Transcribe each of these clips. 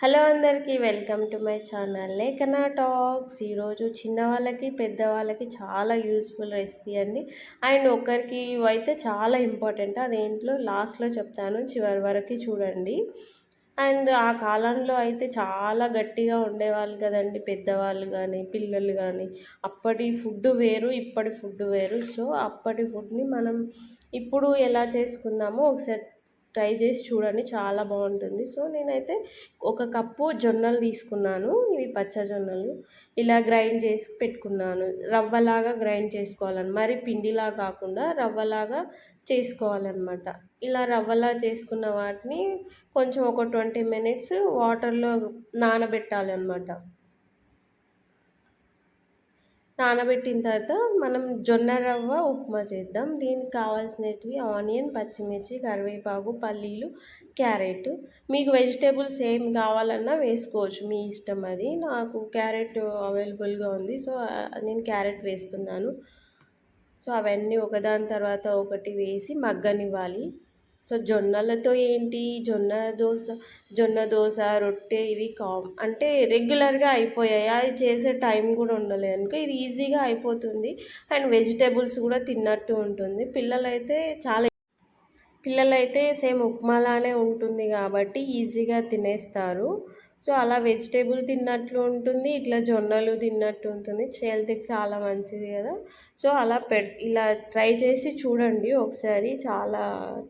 Hello అందరికీ welcome to my channel Lekhana talks. ఈరోజు చిన్నవాళ్ళకి పెద్దవాళ్ళకి చాలా యూస్ఫుల్ రెసిపీ అండి. అండ్ ఒకరికి అయితే చాలా ఇంపార్టెంట్. అదేంట్లో లాస్ట్లో చెప్తాను చివరి వరకు చూడండి. అండ్ ఆ కాలంలో అయితే చాలా గట్టిగా ఉండేవాళ్ళు కదండి పెద్దవాళ్ళు కానీ పిల్లలు కానీ. అప్పటి ఫుడ్ వేరు ఇప్పటి ఫుడ్ వేరు. సో అప్పటి ఫుడ్ని మనం ఇప్పుడు ఎలా చేసుకుందామో ఒకసారి ట్రై చేసి చూడండి చాలా బాగుంటుంది. సో నేనైతే ఒక కప్పు జొన్నలు తీసుకున్నాను. ఇవి పచ్చ జొన్నలు. ఇలా గ్రైండ్ చేసి పెట్టుకున్నాను. రవ్వలాగా గ్రైండ్ చేసుకోవాలని మరి పిండిలా కాకుండా రవ్వలాగా చేసుకోవాలన్నమాట. ఇలా రవ్వలా చేసుకున్న వాటిని కొంచెం ఒక ట్వంటీ మినిట్స్ వాటర్లో నానబెట్టాలన్నమాట. నానబెట్టిన తర్వాత మనం జొన్న రవ్వ ఉప్మా చేద్దాం. దీనికి కావాల్సినవి ఆనియన్ పచ్చిమిర్చి కరివేపాకు పల్లీలు క్యారెట్. మీకు వెజిటేబుల్స్ ఏం కావాలన్నా వేసుకోవచ్చు. మీ ఇష్టం అది. నాకు క్యారెట్ అవైలబుల్గా ఉంది. సో నేను క్యారెట్ వేస్తున్నాను. సో అవన్నీ ఒకదాని తర్వాత ఒకటి వేసి మగ్గనివ్వాలి. సో జొన్నలతో ఏంటి? జొన్న దోశ జొన్న దోశ రొట్టె ఇవి కామ్ అంటే రెగ్యులర్గా అయిపోయాయి? అది చేసే టైం కూడా ఉండలేదు అనుకో ఇది ఈజీగా అయిపోతుంది. అండ్ వెజిటేబుల్స్ కూడా తిన్నట్టు ఉంటుంది. పిల్లలైతే చాలా పిల్లలైతే సేమ్ ఉప్మాలానే ఉంటుంది కాబట్టి ఈజీగా తినేస్తారు. సో అలా వెజిటేబుల్ తిన్నట్లు ఉంటుంది ఇట్లా జొన్నలు తిన్నట్టు ఉంటుంది. హెల్త్కి చాలా మంచిది కదా. సో అలా పెట్ ఇలా ట్రై చేసి చూడండి ఒకసారి. చాలా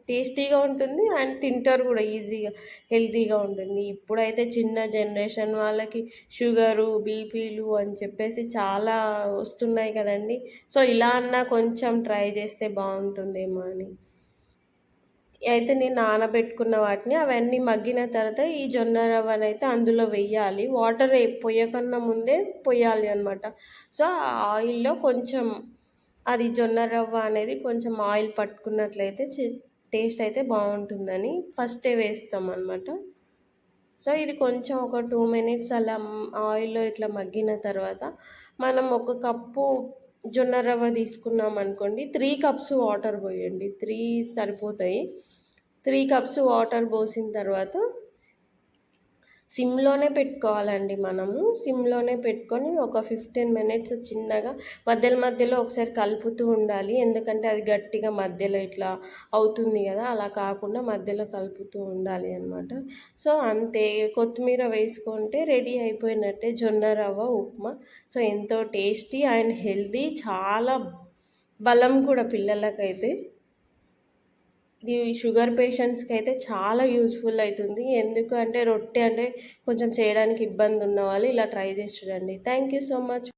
టేస్టీగా ఉంటుంది అండ్ తింటారు కూడా ఈజీగా హెల్తీగా ఉంటుంది. ఇప్పుడైతే చిన్న జనరేషన్ వాళ్ళకి షుగరు బీపీలు అని చెప్పేసి చాలా వస్తున్నాయి కదండి. సో ఇలా అన్నా కొంచెం ట్రై చేస్తే బాగుంటుందేమో అని. అయితే నేను నానబెట్టుకున్న వాటిని అవన్నీ మగ్గిన తర్వాత ఈ జొన్న రవ్వను అయితే అందులో వెయ్యాలి వాటర్ పొయ్యకన్నా ముందే పొయ్యాలి అనమాట సో ఆ ఆయిల్లో కొంచెం అది జొన్న రవ్వ అనేది కొంచెం ఆయిల్ పట్టుకున్నట్లయితే టేస్ట్ అయితే బాగుంటుందని ఫస్టే వేస్తాం అనమాట సో ఇది కొంచెం ఒక టూ మినిట్స్ అలా ఆయిల్లో ఇట్లా మగ్గిన తర్వాత మనం ఒక కప్పు జొన్న రవ్వ తీసుకున్నాం అనుకోండి త్రీ కప్స్ వాటర్ పోయండి. త్రీ సరిపోతాయి. త్రీ కప్స్ వాటర్ పోసిన తర్వాత సిమ్లోనే పెట్టుకోవాలండి మనము. సిమ్లోనే పెట్టుకొని ఒక ఫిఫ్టీన్ మినిట్స్ చిన్నగా మధ్యలో మధ్యలో ఒకసారి కలుపుతూ ఉండాలి. ఎందుకంటే అది గట్టిగా మధ్యలో ఇట్లా అవుతుంది కదా అలా కాకుండా మధ్యలో కలుపుతూ ఉండాలి అనమాట సో అంతే. కొత్తిమీర వేసుకుంటే రెడీ అయిపోయినట్టే జొన్న రవ్వ ఉప్మా. సో ఎంతో టేస్టీ అండ్ హెల్దీ చాలా బలం కూడా పిల్లలకైతే. ఇది షుగర్ పేషెంట్స్కి అయితే చాలా యూస్ఫుల్ అవుతుంది ఎందుకు అంటే రొట్టె అంటే కొంచెం చేయడానికి ఇబ్బంది ఉన్న వాళ్ళు ఇలా ట్రై చేసి చూడండి థ్యాంక్ యూ సో మచ్.